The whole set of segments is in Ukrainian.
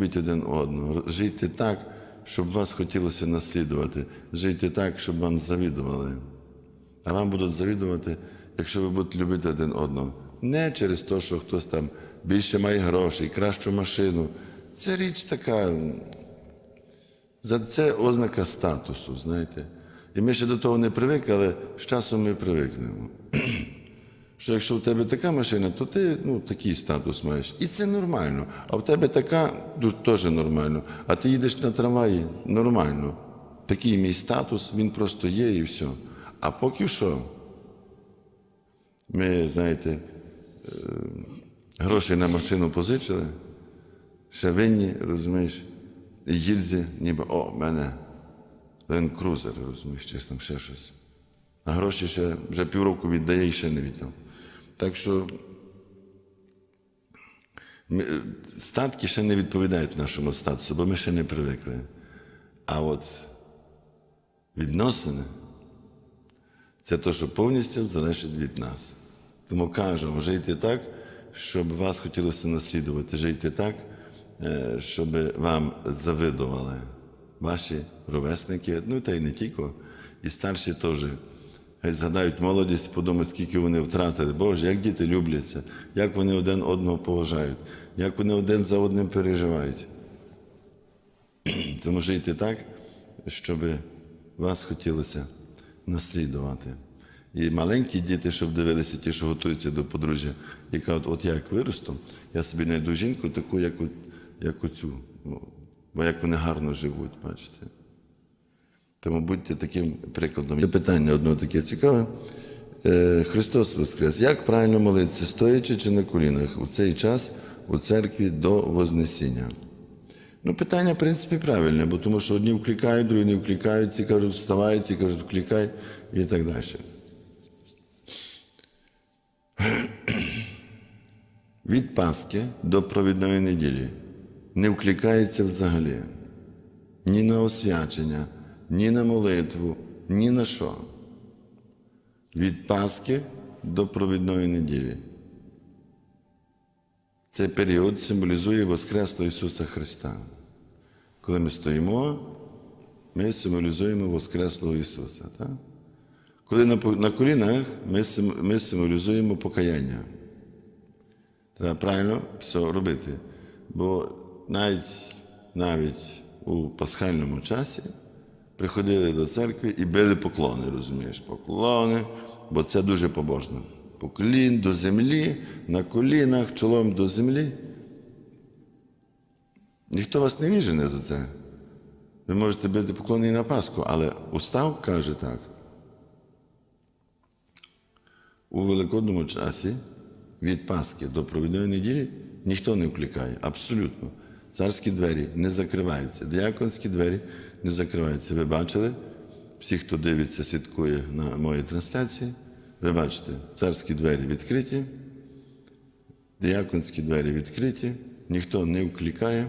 Любіть один одного, жийте так, щоб вас хотілося наслідувати, жийте так, щоб вам завідували. А вам будуть завідувати, якщо ви будете любити один одного. Не через те, що хтось там більше має грошей, кращу машину. Це річ така, це ознака статусу, знаєте. І ми ще до того не привикли, але з часом ми привикнемо. Що якщо в тебе така машина, то ти ну, такий статус маєш. І це нормально. А в тебе така ду- теж нормально. А ти їдеш на трамваї нормально. Такий мій статус, він просто є і все. А поки що, ми, знаєте, е, гроші на машину позичили, ще винні, розумієш, їльзі, ніби о, в мене Ленд Крузер, розумієш, чи там ще щось. А гроші ще вже півроку віддає і ще не віддав. Так що е, статки ще не відповідають нашому статусу, бо ми ще не привикли. А от відносини це те, що повністю залежить від нас. Тому кажемо, жийте так, щоб вас хотілося наслідувати, жийте так, е, щоб вам завидували ваші ровесники, ну та й не тільки, і старші теж. Хай згадають молодість, подумають, скільки вони втратили. Боже, як діти любляться, як вони один одного поважають, як вони один за одним переживають. Тому жийте так, щоб вас хотілося наслідувати. І маленькі діти, щоб дивилися, ті, що готуються до подружжя, і кажуть, от я як виросту, я собі знайду жінку таку, як, як оцю. Ну, Бо як вони гарно живуть, бачите. Тому будьте таким прикладом. Є питання одне таке цікаве. Е, Христос Воскрес. Як правильно молитися, стоячи чи на колінах у цей час у церкві до Вознесіння? Ну, питання, в принципі, правильне, бо тому що одні вкликають, другі не вкликають, ці кажуть, вставай, ці кажуть, вкликай і так далі. Від Пасхи до провідної неділі не вкликається взагалі ні на освячення, ні на молитву, ні на що. Від Пасхи до провідної неділі. Цей період символізує Воскресло Ісуса Христа. Коли ми стоїмо, ми символізуємо Воскреслого Ісуса. Так? Коли на колінах ми символізуємо покаяння. Треба правильно все робити. Бо навіть, навіть у пасхальному часі приходили до церкви і били поклони, розумієш? Поклони, бо це дуже побожно. Поклін до землі, на колінах, чолом до землі. Ніхто вас не віжене за це. Ви можете бити поклони і на Пасху, але устав каже так. У великодному часі від Пасхи до провідної неділі ніхто не вкликає. Абсолютно. Царські двері не закриваються, діаконські двері не закриваються. Ви бачили? Всі, хто дивиться, слідкує на моїй трансляції, ви бачите, царські двері відкриті, діаконські двері відкриті, ніхто не вкликає.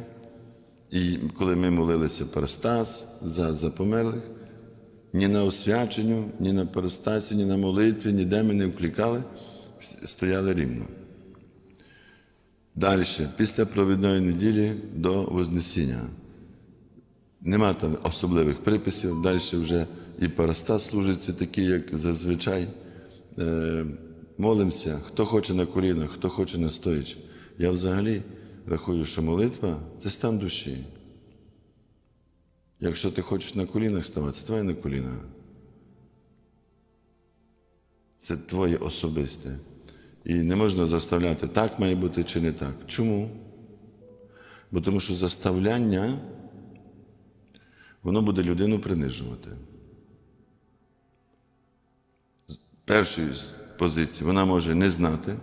І коли ми молилися Парастас за, за померлих, ні на освяченню, ні на парастасі, ні на молитві, ніде ми не вкликали, стояли рівно. Далі, після провідної неділі до Вознесіння. Нема там особливих приписів, далі вже і парастас служиться такий, як зазвичай. Е, молимося, хто хоче на колінах, хто хоче на стоячи. Я взагалі рахую, що молитва це стан душі. Якщо ти хочеш на колінах ставати, ставай на коліна. Це твоє особисте. І не можна заставляти, так має бути чи не так. Чому? Бо тому що заставляння, воно буде людину принижувати. З першої з позиції вона може не знати,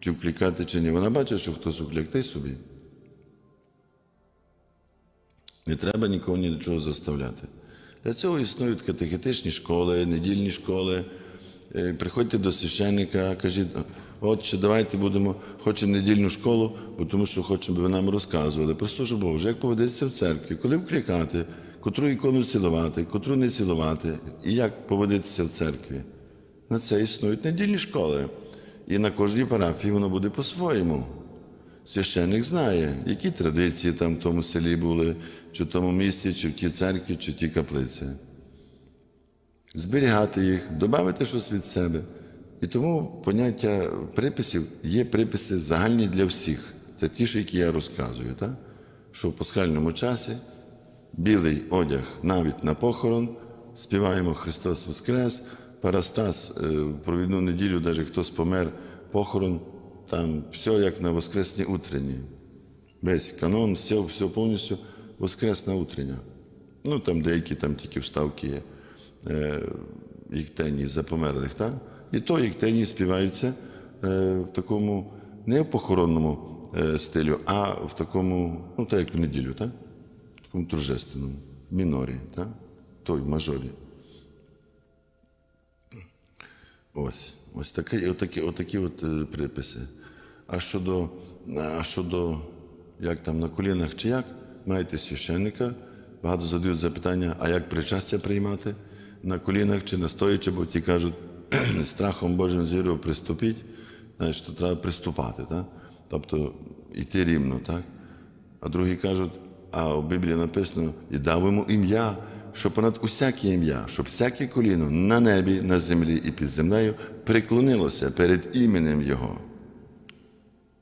чи вкликати, чи ні. Вона бачить, що хтось уклякти собі. Не треба нікого ні до чого заставляти. Для цього існують катехетичні школи, недільні школи. Е, Приходьте до священника, кажіть, отче, давайте будемо, хочемо недільну школу, бо тому що хочемо, щоб ви нам розказували. Про службу Божу, як поводитися в церкві, коли вкликати, котру ікону цілувати, котру не цілувати, і як поводитися в церкві. На це існують недільні школи. І на кожній парафії воно буде по-своєму. священник знає, які традиції там в тому селі були, чи в тому місці, чи в тій церкві, чи в тій каплиці. Зберігати їх, додати щось від себе. І тому поняття приписів є приписи загальні для всіх. Це ті, ж, які я розказую, так? що в пасхальному часі білий одяг навіть на похорон, співаємо Христос Воскрес, Парастас е, провідну неділю, навіть хтось помер, похорон, там все як на Воскресній утренні. Весь канон, все, все повністю Воскресна утрення. Ну, там деякі там тільки вставки є е, їктені за померлих, так? І то їктені співаються е, в такому не в похоронному е, стилю, а в такому, ну так як в неділю, так? В такому торжественному, мінорі, так? той мажорі. Ось, ось такі, отакі, отакі от е, приписи. А щодо, а щодо, як там на колінах чи як, маєте священника, багато задають запитання, а як причастя приймати на колінах чи на стоячи, бо ті кажуть, страхом Божим з вірою приступіть, знаєш, то треба приступати, так? тобто йти рівно, так? А другі кажуть, а в Біблії написано, і дав йому ім'я, що понад усяке ім'я, щоб всяке коліно на небі, на землі і під землею приклонилося перед іменем Його.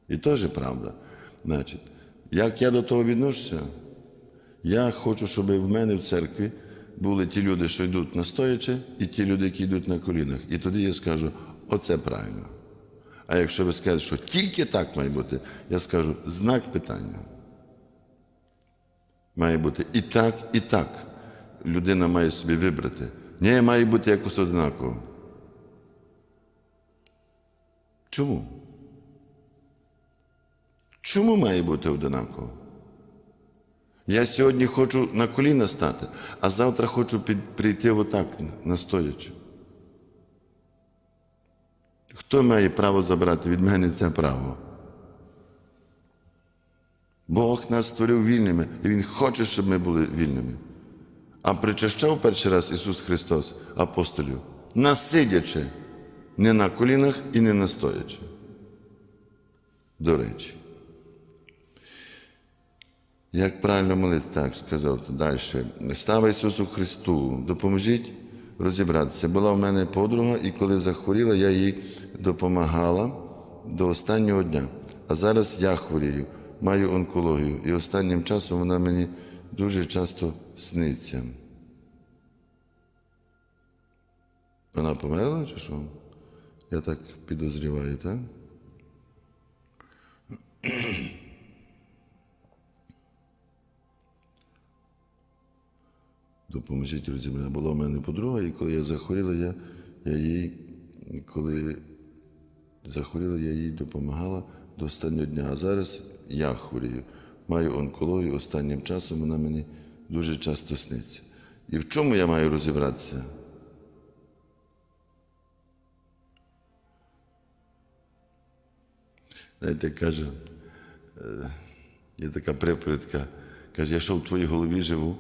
І теж правда. Значить, як я до того відношуся, я хочу, щоб в мене в церкві були ті люди, що йдуть настоячи, і ті люди, які йдуть на колінах. І тоді я скажу, оце правильно. А якщо ви скажете, що тільки так має бути, я скажу знак питання. Має бути і так, і так. Людина має собі вибрати. Ні, має бути якось однаково. Чому? Чому має бути однаково? Я сьогодні хочу на коліна стати, а завтра хочу прийти отак настоячи. Хто має право забрати від мене це право? Бог нас створив вільними, і Він хоче, щоб ми були вільними. А причащав перший раз Ісус Христос апостолів, насидячи, не на колінах і не настоячи. До речі. Як правильно молитися, так сказав далі. Слава Ісусу Христу, допоможіть розібратися. Була в мене подруга, і коли захворіла, я їй допомагала до останнього дня. А зараз я хворію, маю онкологію, і останнім часом вона мені дуже часто сниться. Вона померла чи що? Я так підозріваю, так? Допоможіть розібрати. Була в мене подруга, і коли я захворіла, я, я їй, коли захворіла, я їй допомагала до останнього дня. А зараз я хворію. Маю онкологію, останнім часом вона мені дуже часто сниться. І в чому я маю розібратися? Знаєте, каже, є така приповідка, каже, я що в твоїй голові живу.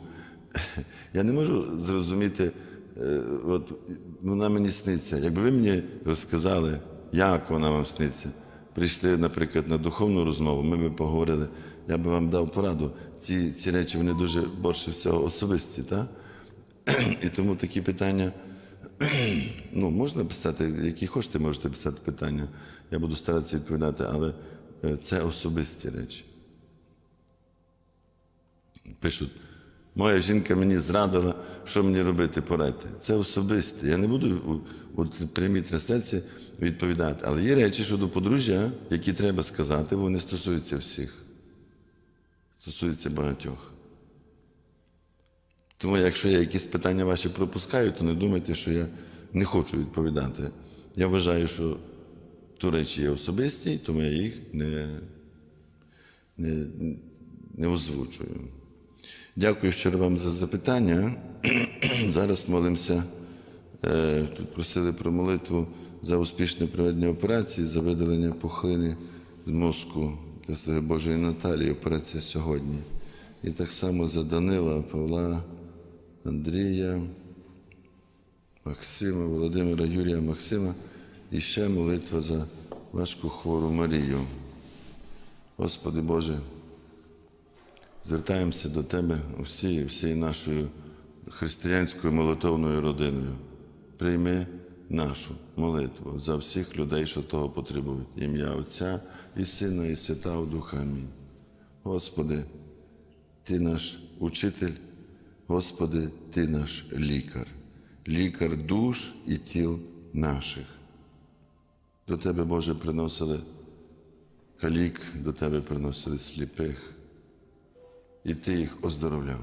Я не можу зрозуміти, е, от вона мені сниться. Якби ви мені розказали, як вона вам сниться, прийшли, наприклад, на духовну розмову, ми б поговорили, я би вам дав пораду. Ці, ці речі вони дуже більше всього особисті, так? І тому такі питання, ну, можна писати, які хочете, можете писати питання. Я буду старатися відповідати, але е, це особисті речі. Пишуть, моя жінка мені зрадила, що мені робити, порадьте. Це особисте. Я не буду у, у прямій трансляції відповідати. Але є речі щодо подружжя, які треба сказати, вони стосуються всіх. Стосуються багатьох. Тому, якщо я якісь питання ваші пропускаю, то не думайте, що я не хочу відповідати. Я вважаю, що то речі є особисті, тому я їх не, не, не озвучую. Дякую щиро вам за запитання. Зараз молимося. Е, Тут просили про молитву за успішне проведення операції, за видалення пухлини з мозку для Божої Наталії. Операція сьогодні. І так само за Данила, Павла, Андрія, Максима, Володимира, Юрія Максима. І ще молитва за важку хвору Марію. Господи Боже, звертаємося до Тебе всією, всією нашою християнською молитовною родиною. Прийми нашу молитву за всіх людей, що того потребують. Ім'я Отця і Сина, і Святого Духа. Амінь. Господи, Ти наш учитель, Господи, Ти наш лікар, лікар душ і тіл наших. До Тебе, Боже, приносили калік, до Тебе приносили сліпих, і Ти їх оздоровляв.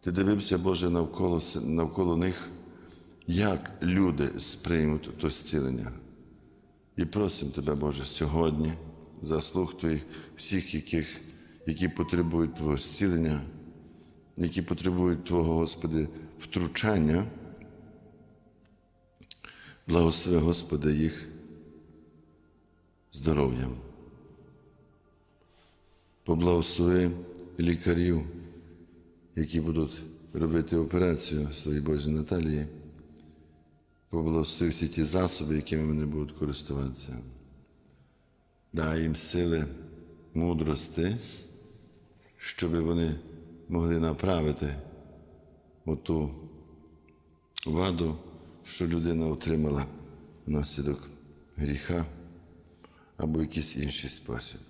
Ти дивився, Боже, навколо, навколо них, як люди сприймуть то зцілення. І просимо Тебе, Боже, сьогодні, заслуг Твоїх всіх, яких, які потребують Твого зцілення, які потребують Твого, Господи, втручання. Благослови, Господи, їх здоров'ям. Поблагослови лікарів, які будуть робити операцію своїй Божій Наталії. Поблагослови всі ті засоби, якими вони будуть користуватися. Дай їм сили, мудрости, щоб вони могли направити оту ваду, що людина отримала внаслідок гріха або якийсь інший спосіб.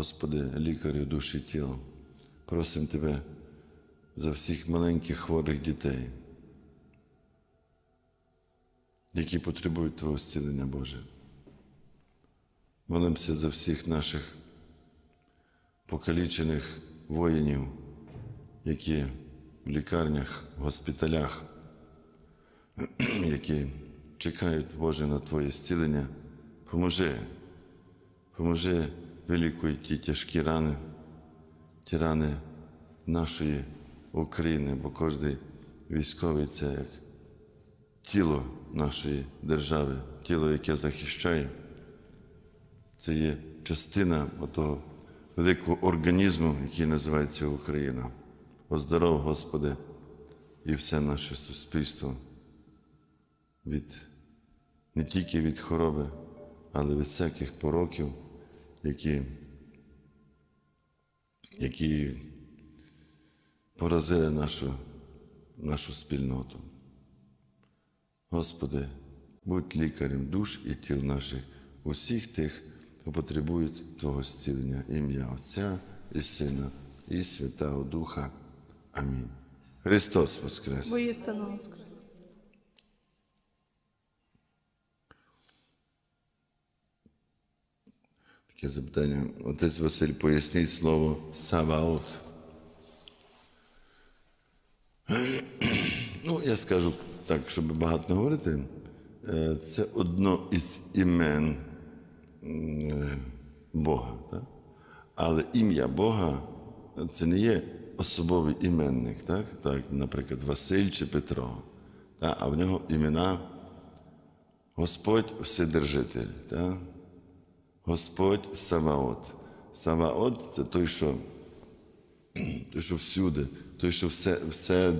Господи, лікарю душі тіла, просимо Тебе за всіх маленьких хворих дітей, які потребують Твого зцілення, Боже. Молимося за всіх наших покалічених воїнів, які в лікарнях, в госпіталях, які чекають, Боже, на Твоє зцілення. Поможи, поможи вилікуй ті тяжкі рани, ті рани нашої України, бо кожен військовий це як тіло нашої держави, тіло, яке захищає. Це є частина того великого організму, який називається Україна. Оздоров, Господи, і все наше суспільство від, не тільки від хвороби, але від всяких пороків, які, які поразили нашу, нашу спільноту. Господи, будь лікарем душ і тіл наших, усіх тих, хто потребують Твого зцілення, ім'я Отця і Сина, і Святого Духа. Амінь. Христос Воскрес! Воістину воскрес. Таке запитання. Отець Василь, поясніть слово Саваот. Ну, я скажу так, щоб багато не говорити. Е, Це одно із імен Бога. Так? Але ім'я Бога це не є особовий іменник, так? так наприклад, Василь чи Петро. Так? А в нього імена Господь Вседержитель. Так? Господь Саваот. Саваот це той, що, той, що всюди, той, що все, все,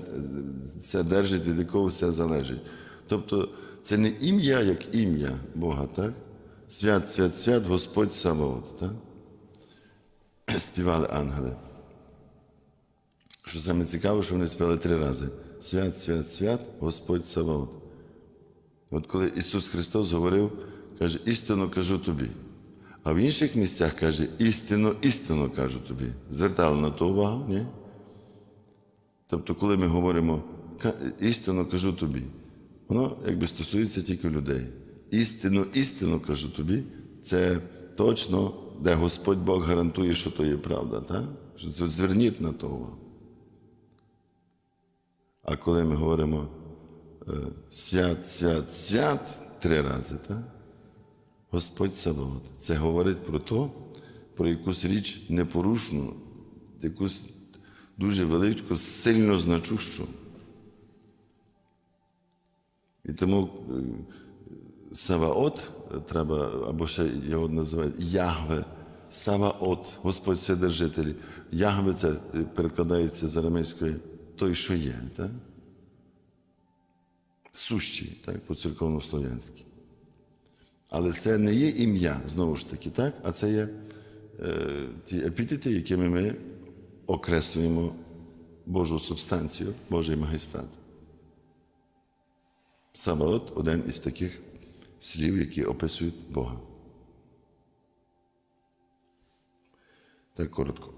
все держить, від якого все залежить. Тобто це не ім'я як ім'я Бога, так? Свят, свят, свят, Господь Саваот. Так? Співали ангели. Що саме цікаво, що вони співали три рази: Свят, свят, свят, Господь Саваот. От коли Ісус Христос говорив, каже, істину кажу тобі. А в інших місцях каже, істину, істину кажу тобі. Звертали на то увагу, ні? Тобто, коли ми говоримо істину кажу тобі, воно якби стосується тільки людей. Істину, істину кажу тобі, це точно, де Господь Бог гарантує, що то є правда. Так? Що це зверніть на то увагу. А коли ми говоримо е, свят, свят, свят три рази, так? Господь Саваот. Це говорить про то, про якусь річ непорушну, якусь дуже велику, сильно значущу. І тому е, Саваот е, треба, або ще його називають Ягве, Саваот, Господь Вседержитель. Ягве це е, перекладається з арамейської той, що є, так? Сущий, так, по церковнослов'янськи. Але це не є ім'я, знову ж таки, так? а це є е, ті епітети, якими ми окреслюємо Божу субстанцію, Божий магістат. Саваот один із таких слів, які описують Бога. Так коротко.